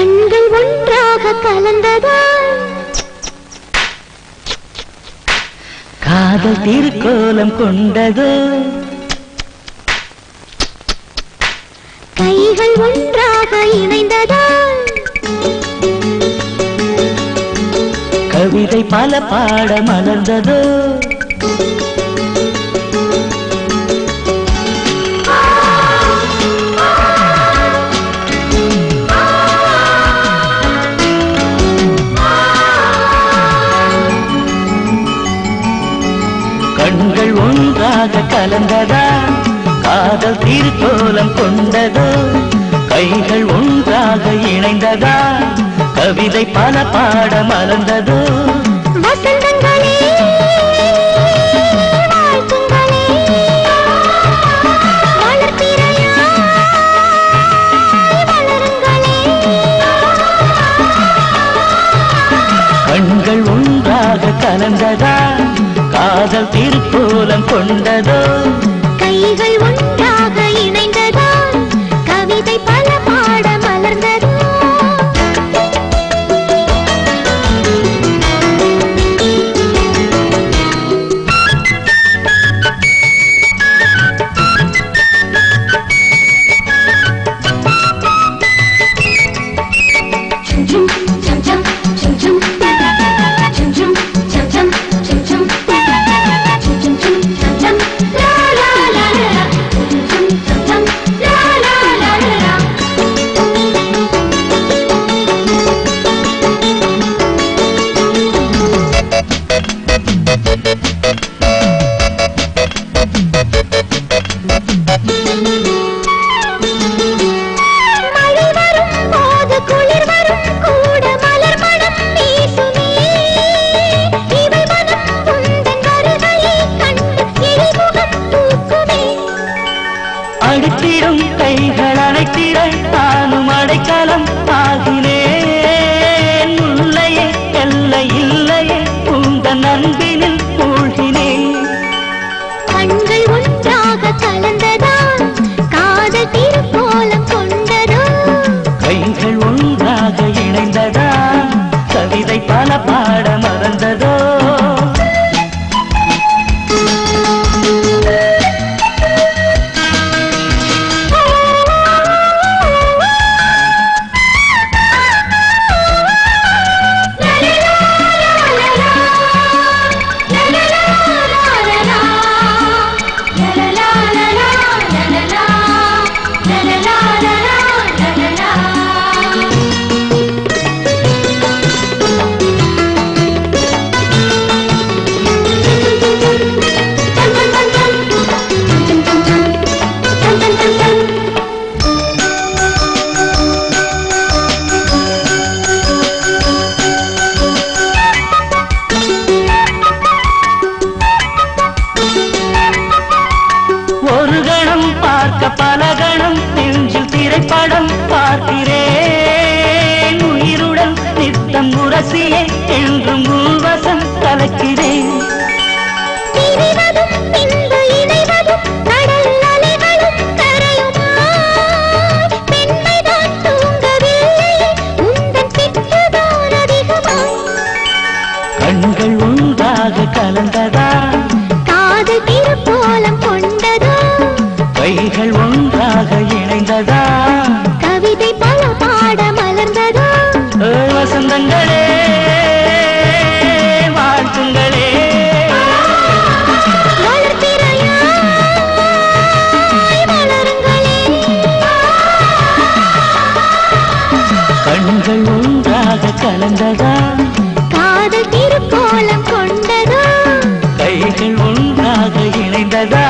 கண்கள் ஒன்றாக கலந்ததா? காதல் திருக்கோலம் கொண்டதோ. கைகள் ஒன்றாக இணைந்ததா? கவிதை பல பாட மலர்ந்ததோ. ஒன்றாக கலந்ததா? காதல் திருக்கோலம் கொண்டதோ? கைகள் ஒன்றாக இணைந்ததா? கவிதை பல பாட மலர்ந்ததோ கண்கள் ஒன்றாக கலந்ததா? காதல் திருக்கோலம் கொண்டதோ? கைகள் ஒன்றாக இணை கலந்ததா? பார்க்க பல கணம் நெஞ்சில் திரைப்படம் பார்க்கிறேன். உயிருடன் நித்தம் உரசியே என்றும் உள்வசம் கலக்கிறேன். பிரிவதும் பின்பு இணைவதும் கடல் அலைகளும் கரையுமா? கைகள் ஒன்றாக இணைந்ததா? கவிதை பல பாட மலர்ந்ததோ வசந்தங்களே வாழ்த்துங்களே. கண்கள் ஒன்றாக கலந்ததா? காதல் திருக்கோலம் கொண்டதோ? கைகள் ஒன்றாக இணைந்ததா?